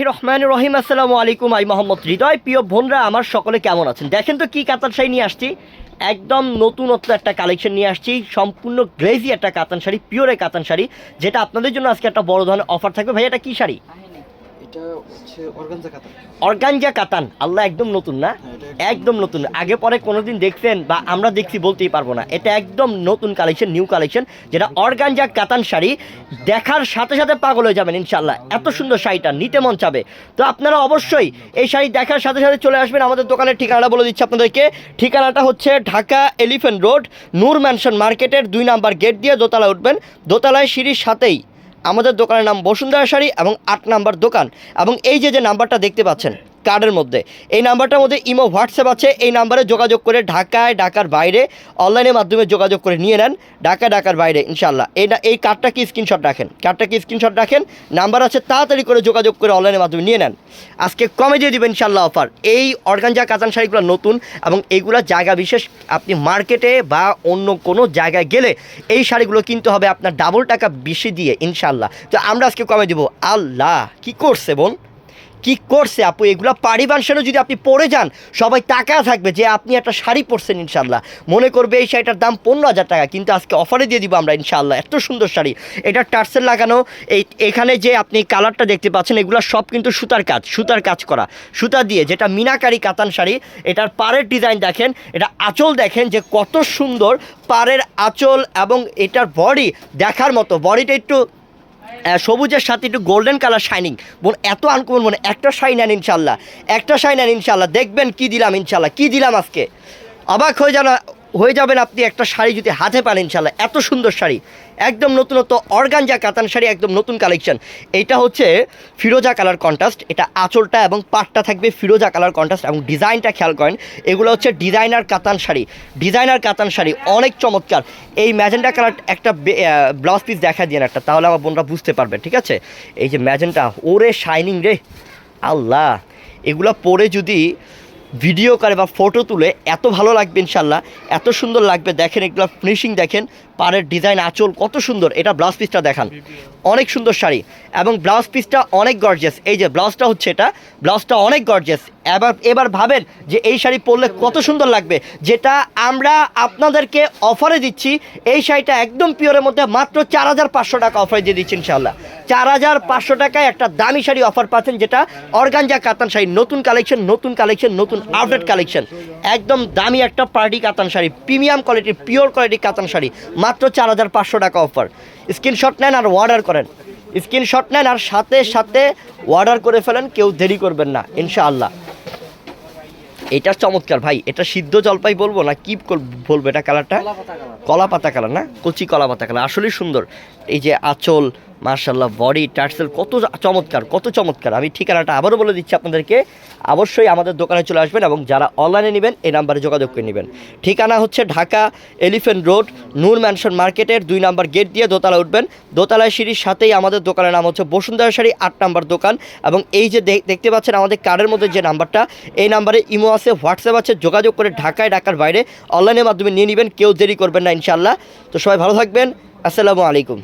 রহমান রহিম, আসসালামু আলাইকুম আই মোহাম্মদ হৃদয়। প্রিয় বোনরা, আমার সকলে কেমন আছেন? দেখেন তো কী কাতান শাড়ি নিয়ে আসছি। একদম নতুনত্ব একটা কালেকশন নিয়ে আসছি। সম্পূর্ণ গ্রেজি একটা কাতান শাড়ি পিওরে কাতান শাড়ি, যেটা আপনাদের জন্য আজকে একটা বড় ধরনের অফার থাকবে। ভাই, এটা কী শাড়ি? এটা হচ্ছে অর্গানজা কাতান অর্গানজা কাতান। আল্লাহ একদম নতুন না? হ্যাঁ, একদম নতুন। আগে পরে কোনোদিন দেখছেন বা আমরা দেখছি বলতেই পারব না। এটা একদম নতুন কালেকশন নিউ কালেকশন যেটা অর্গানজা কাতান শাড়ি। দেখার সাথে সাথে পাগল হয়ে যাবেন ইনশাল্লাহ এত সুন্দর শাড়িটা নিতে মন চাবে। তো আপনারা অবশ্যই এই শাড়ি দেখার সাথে সাথে চলে আসবেন আমাদের দোকানের ঠিকানাটা বলে দিচ্ছি আপনাদেরকে। ঠিকানাটা হচ্ছে Dhaka elephant road Noor mansion মার্কেটের দুই নাম্বার গেট দিয়ে দোতলা উঠবেন। দোতলায় সিঁড়ির সাথেই আমাদের দোকানের নাম বসুন্ধরা শাড়ি এবং আট নাম্বার দোকান। এবং এই যে যে নাম্বারটা দেখতে পাচ্ছেন কার্ডের মধ্যে। এই নাম্বারটার মধ্যে ইমো, হোয়াটসঅ্যাপ আছে। এই নাম্বারে যোগাযোগ করে ঢাকায়, ঢাকার বাইরে অনলাইনের মাধ্যমে যোগাযোগ করে নিয়ে নেন। ঢাকা ঢাকার বাইরে ইনশাল্লাহ এই এই কার্ডটা কি স্ক্রিনশট রাখেন? কার্ডটা কি স্ক্রিনশট রাখেন? নাম্বার আছে, তাড়াতাড়ি করে যোগাযোগ করে অনলাইনের মাধ্যমে নিয়ে নেন। আজকে কমে দিয়ে দেবেন ইনশাল্লাহ অফার এই অর্গানজা কাতান শাড়িগুলো নতুন এবং এইগুলো জায়গা বিশেষ আপনি মার্কেটে বা অন্য কোনো জায়গায় গেলে এই শাড়িগুলো কিনতে হবে আপনার ডাবল টাকা বেশি দিয়ে ইনশাল্লাহ তো আমরা আজকে কমে দেবো। আল্লাহ, কি করছে বোন? কি করছে আপু? এগুলো পাড়ি বানসানো যদি আপনি পরে যান, সবাই টাকা থাকবে যে আপনি একটা শাড়ি পরছেন ইনশাল্লাহ মনে করবে এই শাড়িটার দাম পনেরো হাজার টাকা, কিন্তু আজকে অফারে দিয়ে দিব আমরা ইনশাল্লাহ এত সুন্দর শাড়ি। এটা টার্সেল লাগানো, এই, এখানে যে আপনি কালারটা দেখতে পাচ্ছেন, এগুলো সব কিন্তু সুতার কাজ সুতার কাজ করা। সুতা দিয়ে যেটা মিনাকারি কাতান শাড়ি, এটার পাড়ের ডিজাইন দেখেন, এটা আঁচল দেখেন যে কত সুন্দর, পাড়ের আঁচল এবং এটার বডি দেখার মতো। বডিটা একটু সবুজের সাথে একটু গোল্ডেন কালার শাইনিং বোন, এত আনকমন মনে একটা শাইন আন ইনশাল্লাহ একটা শাইন আন ইনশাল্লাহ দেখবেন কি দিলাম ইনশাল্লাহ কি দিলাম আজকে? অবাক হয়ে যান হয়ে যাবেন আপনি একটা শাড়ি যদি হাতে পান ইনশাল্লাহ এত সুন্দর শাড়ি। একদম নতুনত্ব অর্গানজা কাতান শাড়ি, একদম নতুন কালেকশন। এইটা হচ্ছে ফিরোজা কালার কন্ট্রাস্ট। এটা আঁচলটা এবং পাটটা থাকবে ফিরোজা কালার কন্ট্রাস্ট এবং ডিজাইনটা খেয়াল করেন, এগুলো হচ্ছে ডিজাইনার কাতান শাড়ি। ডিজাইনার কাতান শাড়ি, অনেক চমৎকার। এই ম্যাজেন্টা কালার একটা ব্লাউজ পিস দেখা দিয়ে একটা, তাহলে আমার বোনরা বুঝতে পারবে, ঠিক আছে? এই যে ম্যাজেন্টা, ওরে শাইনিং রে। আল্লাহ! এগুলো পরে যদি ভিডিও করে বা ফটো তুলে এত ভালো লাগবে ইনশাল্লাহ, এত সুন্দর লাগবে, দেখেন এগুলো ফিনিশিং দেখেন পাড়ের ডিজাইন আঁচল কত সুন্দর, এটা ব্লাউজ পিসটা দেখান। অনেক সুন্দর শাড়ি এবং ব্লাউজ পিসটা অনেক গর্জিয়াস এই যে ব্লাউজটা হচ্ছে এটা ব্লাউজটা অনেক গর্জিয়াস এবার এবার ভাবেন যে এই শাড়ি পরলে কত সুন্দর লাগবে, যেটা আমরা আপনাদেরকে অফারে দিচ্ছি। এই শাড়িটা একদম পিওরের মধ্যে মাত্র চার হাজার পাঁচশো টাকা অফারে দিয়ে দিচ্ছি ইনশাল্লাহ চার হাজার পাঁচশো টাকায় একটা দামি শাড়ি অফার পাচ্ছেন, যেটা অর্গানজা কাতান শাড়ি, নতুন কালেকশন নতুন কালেকশন নতুন আপডেট কালেকশন একদম দামি একটা পার্টি কাতান শাড়ি প্রিমিয়াম কোয়ালিটির পিওর কোয়ালিটির কাতান শাড়ি। মাত্র চার হাজার পাঁচশো টাকা অফার স্ক্রিনশট নেন আর অর্ডার করেন। স্ক্রিনশট নেন আর সাথে সাথে অর্ডার করে ফেলেন কেউ দেরি করবেন না ইনশাআল্লাহ। এটা চমৎকার ভাই এটা সিদ্ধ জলপাই বলব না কি বলব এটা কালারটা কলা পাতা কালার না? কচি কলা পাতা কালার আসলেই সুন্দর। এই যে আঁচল মার্শাল্লাহ বডি, টার্সেল কত চমৎকার কত চমৎকার। আমি ঠিকানাটা আবারও বলে দিচ্ছি আপনাদেরকে। অবশ্যই আমাদের দোকানে চলে আসবেন এবং যারা অনলাইনে নেবেন, এই নাম্বারে যোগাযোগ করে নেবেন। ঠিকানা হচ্ছে Dhaka elephant road, Noor mansion মার্কেটের দুই নাম্বার গেট দিয়ে দোতলা উঠবেন। দোতলায় সিঁড়ির সাথেই আমাদের দোকানের নাম হচ্ছে বসুন্ধরা শাড়ি আট নাম্বার দোকান এবং এই যে দেখতে পাচ্ছেন আমাদের কার্ডের মধ্যে যে নাম্বারটা এই নাম্বারে ইমো আছে, হোয়াটসঅ্যাপ আছে, যোগাযোগ করে ঢাকায়, ঢাকার বাইরে অনলাইনের মাধ্যমে নিয়ে নেবেন, কেউ দেরি করবেন না ইনশাল্লাহ তো সবাই ভালো থাকবেন। আসসালামু আলাইকুম।